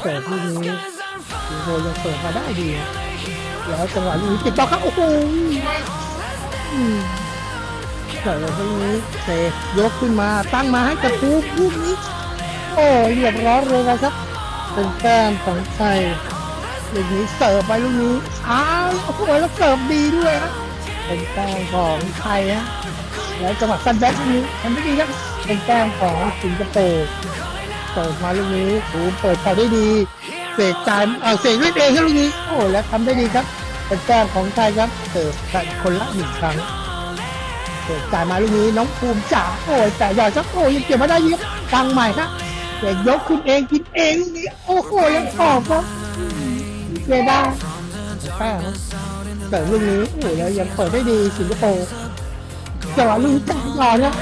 เสิร์ฟลูกนี้สิงคโร์ยังเปิดมาได้ดี แล้วจังหวะนี้ติดต่อครับ โอ้โหเสิร์ฟลูกนี้เซยกขึ้นมาตั้งมาให้กับทูลูกนี้ โอ้เรียบร้อยเลยนะครับ เป็นแต้มของไทยลูกนี้เสิร์ฟไปลูกนี้ อ้าวโอ้โหแล้วเสิร์ฟดีด้วยนะเป็นแต้มของไทยฮะแล้วจังหวะซันแบ็กนี้ทำได้ดีครับเป็นแต้มของสิงคโปร์ เสิร์ฟมาลูกนี้โอ้โหเปิดต่อได้ดีเสกจ่ายเออเสกเล่นเองครับลูกนี้โอ้แล้วทำได้ดีครับ เป็นแต้มของไทยครับเสิร์ฟกันคนละหนึ่งครั้งเสกจ่ายมาลูกนี้น้องภูมิจ๋าโอ้ยแต่ยอดสักโอ้ยยังเก็บมาได้ดีครับฟังใหม่ครับเด็กยกขึ้นเองกินเองลูกนี้โอ้โหยังออกครับเสียดายแต้มเสิร์ฟลูกนี้โอ้โหแล้วยังเปิดได้ดีสิงคโปร์จังหวะลูกนี้จ่ายก่อนนะ